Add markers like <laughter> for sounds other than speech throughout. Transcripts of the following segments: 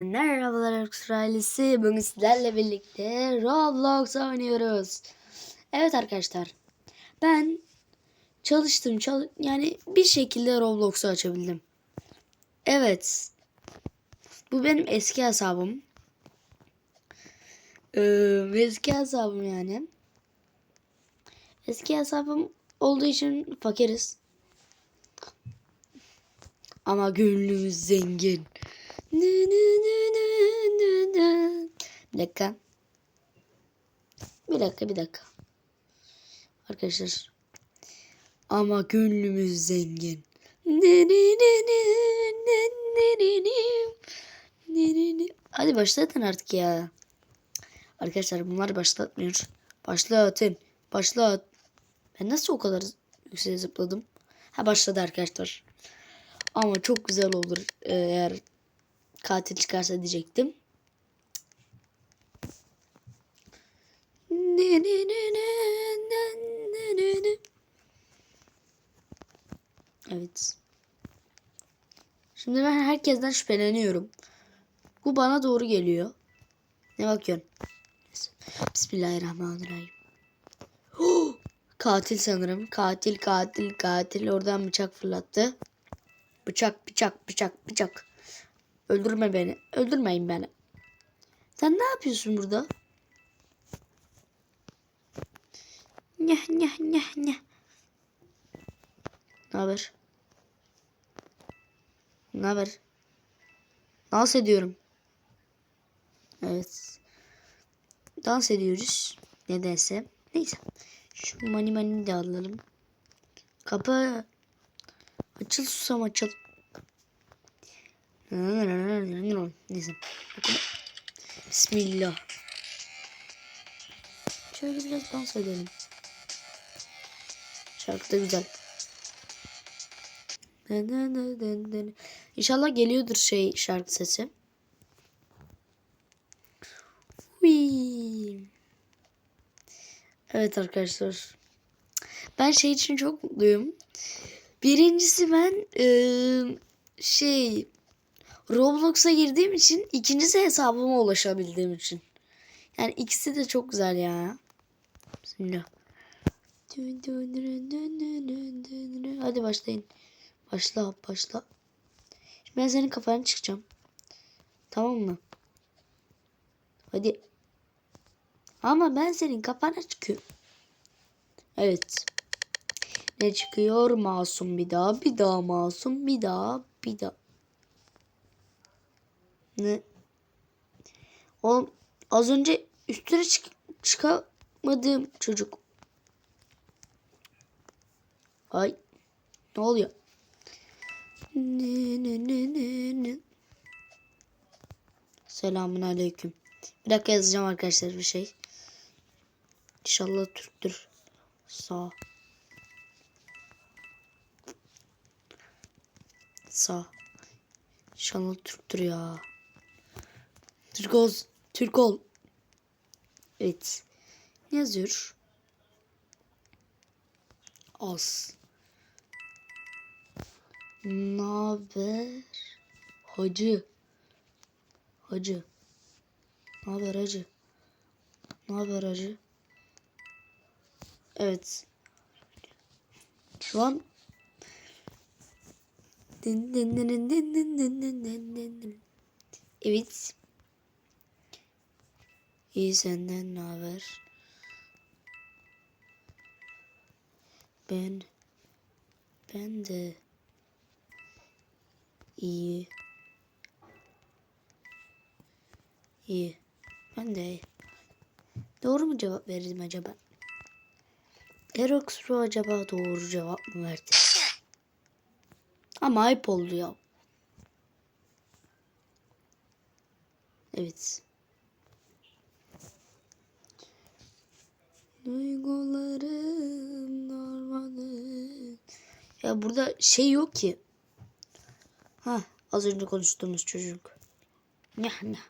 Merhabalar Arkus ailesi. Bugün sizlerle birlikte Roblox oynuyoruz. Evet arkadaşlar. Ben çalıştım. Çal yani bir şekilde Roblox'u açabildim. Evet. Bu benim eski hesabım. Ee, eski hesabım yani. Eski hesabım olduğu için fakiriz. Ama gönlümüz zengin. Bir dakika. Bir dakika bir dakika. Arkadaşlar. Ama gönlümüz zengin. Hadi başlatın artık ya. Arkadaşlar bunlar başlatmıyor. Başlatın. Başlat. Ben nasıl o kadar yükseğe zıpladım? Ha başladı arkadaşlar. Ama çok güzel olur eğer katil çıkarsa diyecektim. Ne, ne, ne, ne, ne, ne, ne, ne. Evet. Şimdi ben herkesten şüpheleniyorum. Bu bana doğru geliyor. Ne bakıyorsun? Bismillahirrahmanirrahim. Oh! Katil sanırım. Katil, katil, katil. Oradan bıçak fırlattı. Bıçak, bıçak, bıçak, bıçak. Öldürme beni. Öldürmeyin beni. Sen ne yapıyorsun burada? Nyah nyah nyah nyah. Ne haber? Ne haber? Dans ediyorum. Evet. Dans ediyoruz. Nedense. Neyse. Şu mani mani de alalım. Kapı. Açıl susam açıl. Neyse. Bismillah. Şöyle biraz dans edelim. Şarkı da güzel. İnşallah geliyordur şey şarkı sesi. Evet arkadaşlar. Ben şey için çok mutluyum. Birincisi ben eee, şey Roblox'a girdiğim için ikincisi hesabıma ulaşabildiğim için. Yani ikisi de çok güzel ya. Bismillah. Hadi başlayın. Başla başla. Şimdi ben senin kafanı çıkacağım. Tamam mı? Hadi. Ama ben senin kafana çıkıyorum. Evet. Ne çıkıyor? Masum bir daha, bir daha masum, bir daha, bir daha. Ne? O az önce üstüne çık çıkamadığım çocuk. Ay. Ne oluyor? Ne ne ne ne ne. Selamun aleyküm. Bir dakika yazacağım arkadaşlar bir şey. İnşallah Türktür. Sağ. Sağ. İnşallah Türktür ya. Türk ol. Türk ol. Evet. Ne yazıyor? Az. Naber? Hacı. Hacı. Naber hacı? Naber hacı? Evet. Şu an Din İyi senden ne haber? Ben ben de iyi. İyi. Ben de iyi. Doğru mu cevap verdim acaba? Erox acaba doğru cevap mı verdi? Ama ayıp oldu ya. Evet. Duygularım normalde. Ya burada şey yok ki. Ha az önce konuştuğumuz çocuk. Nyah nyah.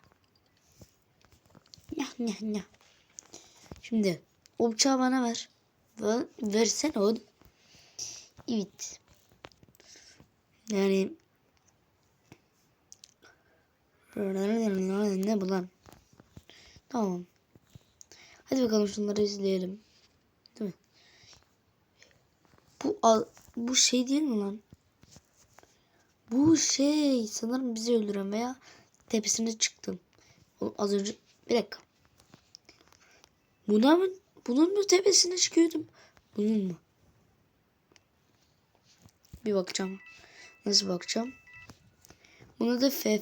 Nyah nyah nyah. Şimdi o bıçağı bana ver. ver versene oğlum. Evet. Yani Ne bu lan? Tamam. Hadi bakalım şunları izleyelim. Değil mi? Bu al- bu şey değil mi lan? Bu şey sanırım bizi öldüren veya tepesine çıktım. O az önce bir dakika. Buna mı? Bunun mu tepesine çıkıyordum? Bunun mu? Bir bakacağım. Nasıl bakacağım? Bunu da F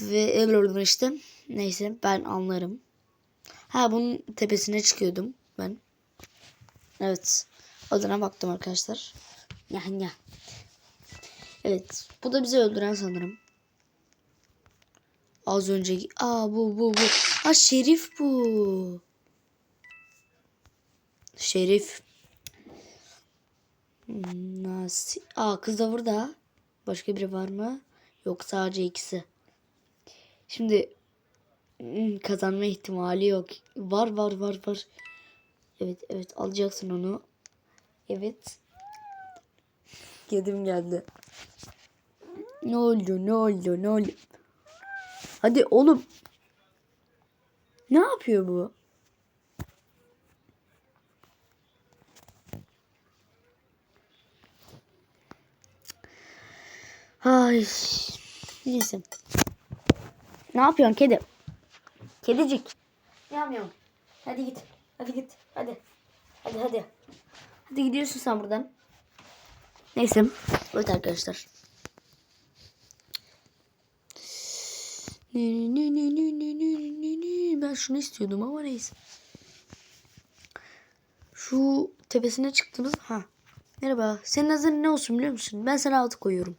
ve işte. Neyse ben anlarım. Ha bunun tepesine çıkıyordum ben. Evet. Adına baktım arkadaşlar. Ya ya. Evet. Bu da bizi öldüren sanırım. Az önceki. Aa bu bu bu. Ha Şerif bu. Şerif. Nasıl? Aa kız da burada. Başka biri var mı? Yok sadece ikisi. Şimdi kazanma ihtimali yok. Var var var var. Evet evet alacaksın onu. Evet. Kedim geldi. Ne oldu ne oldu ne oldu? Hadi oğlum. Ne yapıyor bu? Ay. Neyse. Ne yapıyorsun kedi? Kedicik. Ne yapıyorsun? Hadi git. Hadi git. Hadi. Hadi hadi. Hadi gidiyorsun sen buradan. Neyse. Evet arkadaşlar. Ben şunu istiyordum ama neyse. Şu tepesine çıktığımız... Ha. Merhaba. Senin adın ne olsun biliyor musun? Ben sana altı koyuyorum.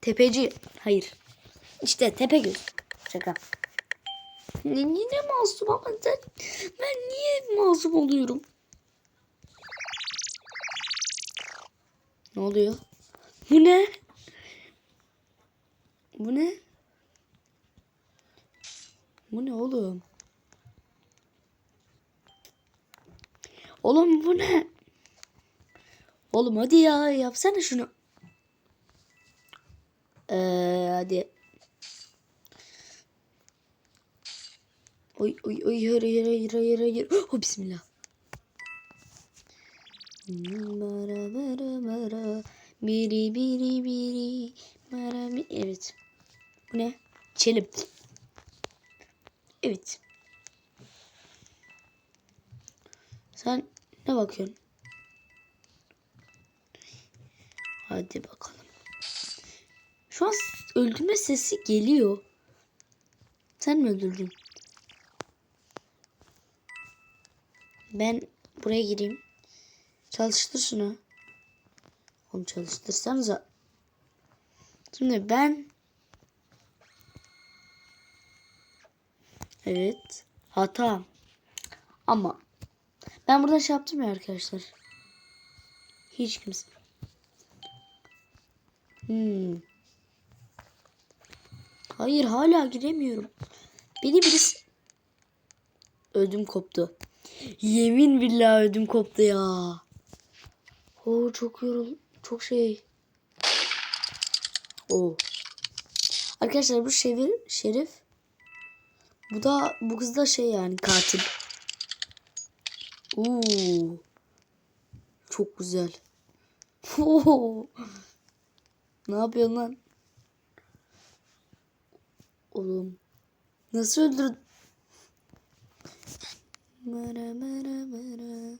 Tepeci. Hayır. İşte Tepegöz. Şaka. Ne, yine masum ama sen... Ben niye masum oluyorum? Ne oluyor? Bu ne? Bu ne? Bu ne oğlum? Oğlum bu ne? Oğlum hadi ya yapsana şunu. Ee, hadi. Oy oy oy hayır hayır hayır hayır hayır. Oh bismillah. Mara mara mara biri biri biri mara mi evet. Bu ne? Çelim. Evet. Sen ne bakıyorsun? Hadi bakalım. Şu an öldürme sesi geliyor. Sen mi öldürdün? Ben buraya gireyim. Çalıştır şunu. Onu çalıştırsanıza. Şimdi ben Evet. Hata. Ama ben burada şey yaptım ya arkadaşlar. Hiç kimse. Hmm. Hayır hala giremiyorum. Beni birisi... Ödüm koptu. Yemin billahi ödüm koptu ya. Oo çok yorul, çok şey. Oo. Arkadaşlar bu şevir, şerif. Bu da bu kız da şey yani katil. Oo. Çok güzel. <laughs> Oo. Ne yapıyorsun lan? Oğlum. Nasıl öldürdün? Mara mara mara.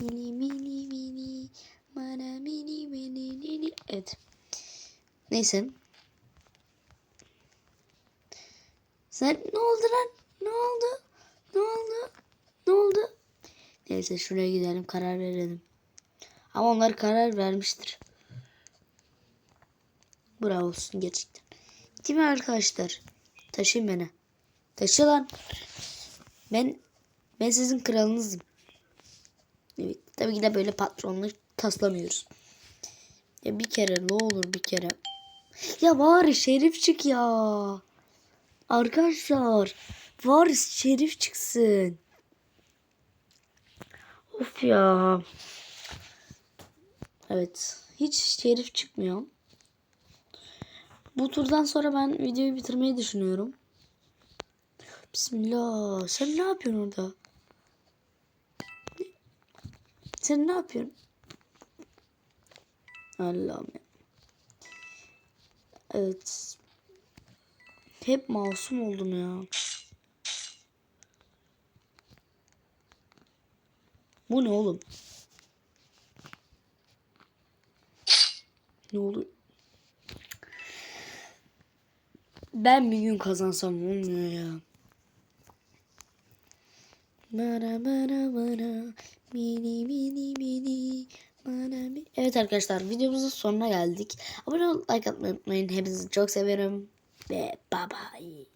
Mini mini mini. Mara mini mini mini. Evet. Neyse. Sen ne oldu lan? Ne oldu? Ne oldu? Ne oldu? Neyse şuraya gidelim karar verelim. Ama onlar karar vermiştir. Bravo olsun gerçekten. Değil mi arkadaşlar? Taşıyın beni. Taşı lan. Ben ben sizin kralınızım. Evet. Tabii ki de böyle patronluk taslamıyoruz. Ya bir kere ne olur bir kere. Ya var şerif çık ya. Arkadaşlar var şerif çıksın. Of ya. Evet. Hiç şerif çıkmıyor. Bu turdan sonra ben videoyu bitirmeyi düşünüyorum. Bismillah. Sen ne yapıyorsun orada? Sen ne yapıyorsun? Allah'ım ya. Evet. Hep masum oldum ya. Bu ne oğlum? Ne oldu? Ben bir gün kazansam olmuyor ya. Bana bana bana mini mini mini bana mi- Evet arkadaşlar videomuzun sonuna geldik. Abone ol, like atmayı unutmayın. Hepinizi çok severim. Ve bye bye.